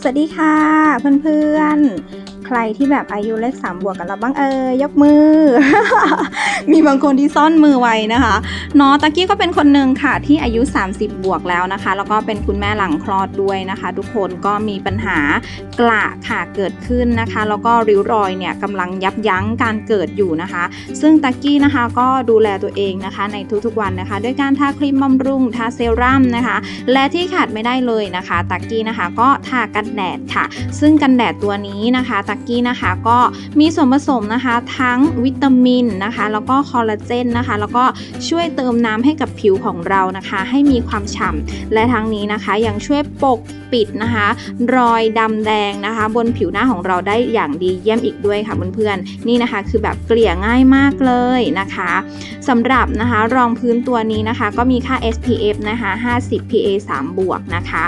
สวัสดีค่ะเพื่อนๆ ใครที่แบบอายุเลขสามบวกกันแล้วบ้างเอ่ยยกมือ มีบางคนที่ซ่อนมือไว้นะคะเนาะตะกี้ก็เป็นคนหนึ่งค่ะที่อายุ 30 บวกแล้วนะคะ แล้วก็เป็นคุณแม่หลังคลอดด้วยนะคะ ทุกคนก็มีปัญหากระค่ะเกิดขึ้นนะคะ แล้วก็ริ้วรอยเนี่ยกำลังยับยั้งการเกิดอยู่นะคะ ซึ่งตะกี้นะคะก็ดูแลตัวเองนะคะ ในทุกๆวันนะคะ ด้วยการทาครีมบำรุงทาเซรั่มนะคะ และที่ขาดไม่ได้เลยนะคะตักกี้นะคะก็ทากันแดดค่ะ ซึ่งกันแดดตัวนี้นะคะตักกี้นะคะ ก็มีส่วนผสมนะคะ ทั้งวิตามินนะคะ แล้วก็คอลลาเจนนะคะ แล้วก็ช่วยเติมน้ำให้กับผิวของเรานะคะ ให้มีความฉ่ำและทั้งนี้นะคะยังช่วยปกปิดนะคะ รอยดำแดงนะคะ บนผิวหน้าของเราได้อย่างดีเยี่ยมอีกด้วยค่ะเพื่อนๆนี่นะคะ คือแบบเกลี่ยง่ายมากเลยนะคะสำหรับนะคะรองพื้นตัวนี้นะคะ ก็มีค่า SPF นะคะ 50 PA 3 บวกนะคะ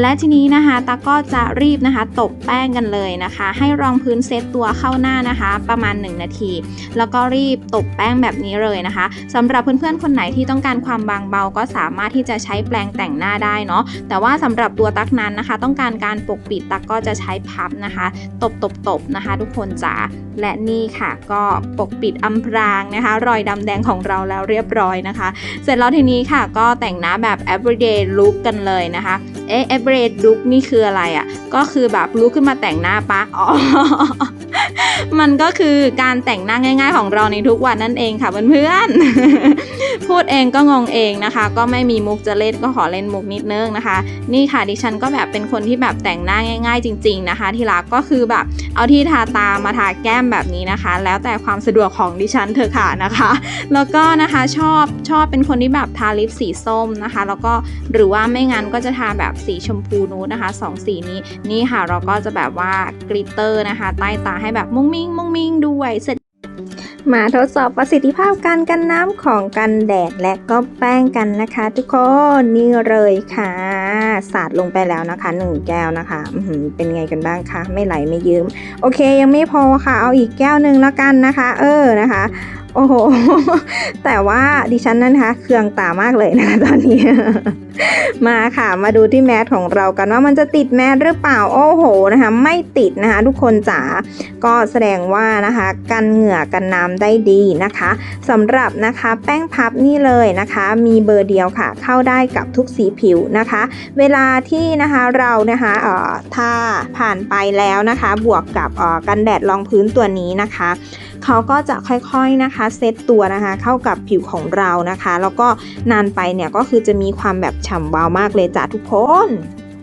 และทีนี้นะคะตาก็จะรีบนะคะ ตบแป้งกันเลยนะคะ ให้รองพื้นเซตตัวเข้าหน้านะคะ ประมาณ 1 นาที แล้วก็รีบตบแป้งแบบนี้เลยนะคะสำหรับเพื่อนๆคนไหนที่ต้องการความบางเบาก็สามารถที่จะใช้แปรงแต่งหน้าได้เนาะแต่ว่าสำหรับตัวตักนั้นนะคะ ต้องการการปกปิดตักก็จะใช้พับนะคะ ตบตบตบนะคะ ทุกคนจ๋าและนี่ค่ะ ก็ปกปิดอำพรางนะคะ รอยดำแดงของเราแล้วเรียบร้อยนะคะ เสร็จแล้วทีนี้ค่ะก็แต่งหน้าแบบ everyday look กันเลยนะคะ เอ๊ะเอเบรดลุกนี่คืออะไรอะ่ะ ก็คือแบบลุกขึ้นมาแต่งหน้าปะอ๋อ มันก็คือการแต่งหน้าง่าย ๆ ของเราในทุกวันนั่นเองค่ะเพื่อนๆ พูดเองก็งงเองนะคะ ก็ไม่มีมุกจะเล่นก็ขอเล่นมุกนิดนึงนะคะ นี่ค่ะดิฉันก็แบบเป็นคนที่แบบแต่งหน้าง่าย ๆ จริง ๆนะคะ ที่รักก็คือแบบเอาที่ทาตามาทาแก้มแบบนี้นะคะ แล้วแต่ความสะดวกของดิฉันเถอค่ะนะคะ แล้วก็นะคะชอบชอบเป็นคนที่แบบทาลิปสีส้มนะคะ แล้วก็หรือว่าไม่งั้นก็จะทาแบบสีชมพูนูดนะคะสองสีนี้นี่ค่ะเราก็จะแบบว่า กลิตเตอร์นะคะ ใต้ตาให้แบบมุ้งมิ้งมุ้งมิ้งด้วยเสร็จ มาทดสอบประสิทธิภาพการกันน้ำของกันแดดและก็แป้งกันนะคะ ทุกคนนี่เลยค่ะ สาดลงไปแล้วนะคะหนึ่งแก้วนะคะเป็นไงกันบ้างคะไม่ไหลไม่ยืม โอเคยังไม่พอค่ะ เอาอีกแก้วหนึ่งแล้วกันนะคะ เออนะคะ โอ้โห แต่ว่าดิฉันนั้นนะคะเครื่องตามากเลยนะคะตอนนี้มาค่ะมาดูที่แมสของเรากันว่ามันจะติดแมสหรือเปล่าโอ้โหนะคะ ไม่ติดนะคะ ทุกคนจ๋าก็แสดงว่านะคะ กันเหงื่อกันน้ำได้ดีนะคะสำหรับนะคะแป้งพับนี่เลยนะคะ มีเบอร์เดียวค่ะ เข้าได้กับทุกสีผิวนะคะ เวลาที่นะคะเรานะคะเอ่อถ้าผ่านไปแล้วนะคะ บวกกับเอ่อกันแดดรองพื้นตัวนี้นะคะเขาก็จะค่อยๆนะคะเซตตัวนะคะ เข้ากับผิวของเรานะคะ แล้วก็นานไปเนี่ยก็คือจะมีความแบบฉ่ำวาวมากเลยจ้ะทุกคน